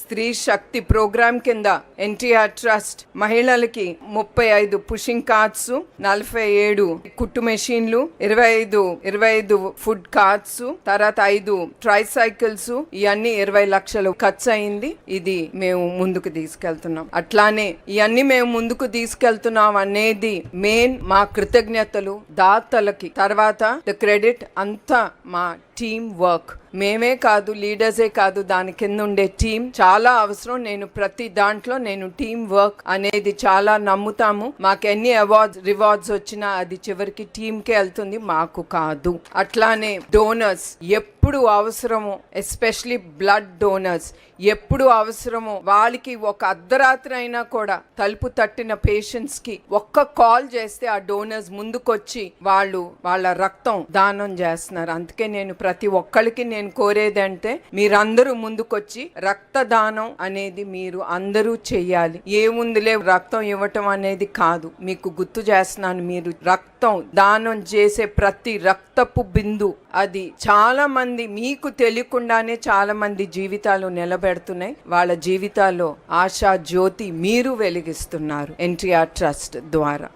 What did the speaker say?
స్త్రీ శక్తి ప్రోగ్రామ్ కింద ఎన్టీఆర్ ట్రస్ట్ మహిళలకి ముప్పై ఐదు పుషింగ్ కార్డ్స్ నలభై ఏడు కుట్టు మెషిన్లు ఇరవై ఐదు ఇరవై ఐదు ఫుడ్ కార్డ్స్ తర్వాత ఐదు ట్రై సైకిల్స్ ఇవన్నీ ఇరవై లక్షలు ఖర్చు అయింది ఇది మేము ముందుకు తీసుకెళ్తున్నాం. అట్లానే ఇవన్నీ మేము ముందుకు తీసుకెళ్తున్నాం అనేది మెయిన్ మా కృతజ్ఞతలు దాతలకి. తర్వాత ద క్రెడిట్ అంతా మా టీమ్ వర్క్ మేమే కాదు లీడర్సే కాదు దాని కింద ఉండే టీం చాలా అవసరం. నేను ప్రతి దాంట్లో నేను టీం వర్క్ అనేది చాలా నమ్ముతాము. మాకు ఎన్ని అవార్డ్స్ రివార్డ్స్ వచ్చినా అది చివరికి టీంకే వెళ్తుంది. మాకు కాదు. అట్లానే డోనర్స్ ఎప్పుడు అవసరమో ఎస్పెషలీ బ్లడ్ డోనర్స్ ఎప్పుడు అవసరమో వాళ్ళకి ఒక అర్ధరాత్రి అయినా కూడా తలుపు తట్టిన పేషెంట్స్కి ఒక్క కాల్ చేస్తే ఆ డోనర్స్ ముందుకొచ్చి వాళ్ళు వాళ్ళ రక్తం దానం చేస్తున్నారు. అందుకే నేను ప్రతి ఒక్కరికి నేను కోరేదంటే మీరందరూ ముందుకొచ్చి రక్తదానం అనేది మీరు అందరూ చెయ్యాలి. ఏముందిలే రక్తం ఇవ్వటం అనేది కాదు. మీకు గుర్తు చేస్తున్నాను మీరు రక్తం దానం చేసే ప్రతి రక్తపు బిందు అది చాలా మంది మీకు తెలియకుండానే చాలా మంది జీవితాలు నిలబెడుతున్నాయి. వాళ్ళ జీవితాల్లో ఆశా జ్యోతి మీరు వెలిగిస్తున్నారు. ఎన్టీఆర్ ట్రస్ట్ ద్వారా.